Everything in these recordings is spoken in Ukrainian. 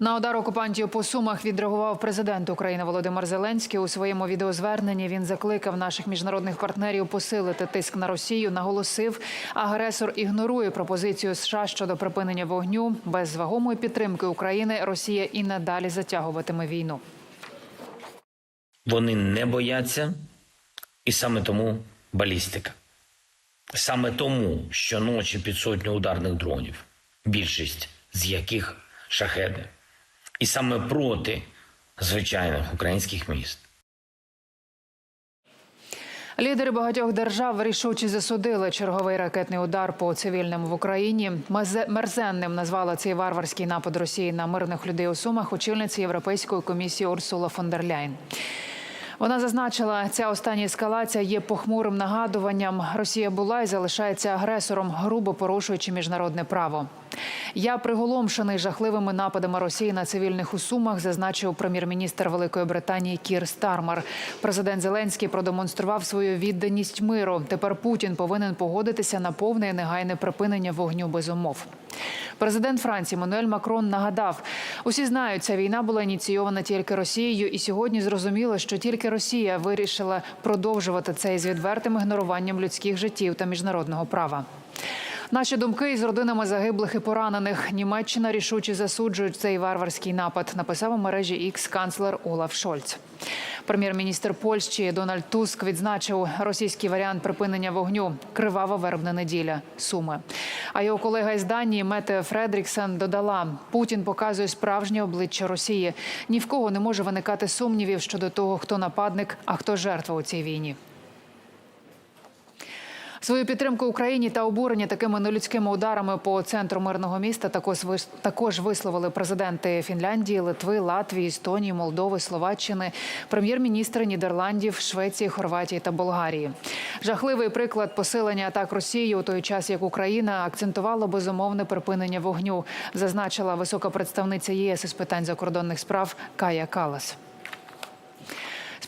На удар окупантів по сумах відреагував президент України Володимир Зеленський. У своєму відеозверненні він закликав наших міжнародних партнерів посилити тиск на Росію. Наголосив, агресор ігнорує пропозицію США щодо припинення вогню. Без вагомої підтримки України Росія і надалі затягуватиме війну. Вони не бояться, і саме тому балістика. Саме тому щоночі під сотню ударних дронів, більшість з яких шахеди. І саме проти звичайних українських міст. Лідери багатьох держав рішуче засудили черговий ракетний удар по цивільним в Україні. Мерзенним назвала цей варварський напад Росії на мирних людей у Сумах очільниця Європейської комісії Урсула фон дер Ляйн. Вона зазначила, ця остання ескалація є похмурим нагадуванням. Росія була і залишається агресором, грубо порушуючи міжнародне право. Я приголомшений жахливими нападами Росії на цивільних у Сумах, зазначив прем'єр-міністр Великої Британії Кір Стармер. Президент Зеленський продемонстрував свою відданість миру. Тепер Путін повинен погодитися на повне і негайне припинення вогню без умов. Президент Франції Мануель Макрон нагадав: усі знають, ця війна була ініційована тільки Росією, і сьогодні зрозуміло, що тільки Росія вирішила продовжувати це із відвертим ігноруванням людських життів та міжнародного права. Наші думки із родинами загиблих і поранених. Німеччина рішуче засуджує цей варварський напад. Написав у мережі X канцлер Олаф Шольц. Прем'єр-міністр Польщі Дональд Туск відзначив російський варіант припинення вогню кривава вербна неділя. Суми. А його колега із Данії Мете Фредріксен додала: Путін показує справжнє обличчя Росії. Ні в кого не може виникати сумнівів щодо того, хто нападник, а хто жертва у цій війні. Свою підтримку Україні та обурення такими нелюдськими ударами по центру мирного міста також також висловили президенти Фінляндії, Литви, Латвії, Естонії, Молдови, Словаччини, прем'єр-міністри Нідерландів, Швеції, Хорватії та Болгарії. Жахливий приклад посилення атак Росії у той час, як Україна акцентувала безумовне припинення вогню, зазначила висока представниця ЄС із питань закордонних справ Кая Калас.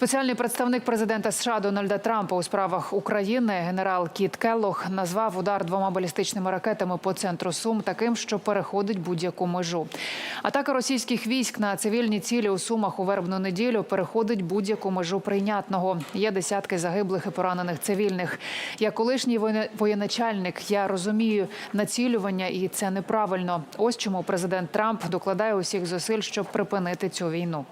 Спеціальний представник президента США Дональда Трампа у справах України генерал Кіт Келлох назвав удар двома балістичними ракетами по центру Сум таким, що переходить будь-яку межу. Атака російських військ на цивільні цілі у Сумах у вербну неділю переходить будь-яку межу прийнятного. Є десятки загиблих і поранених цивільних. Я колишній воєначальник. Я розумію націлювання, і це неправильно. Ось чому президент Трамп докладає усіх зусиль, щоб припинити цю війну.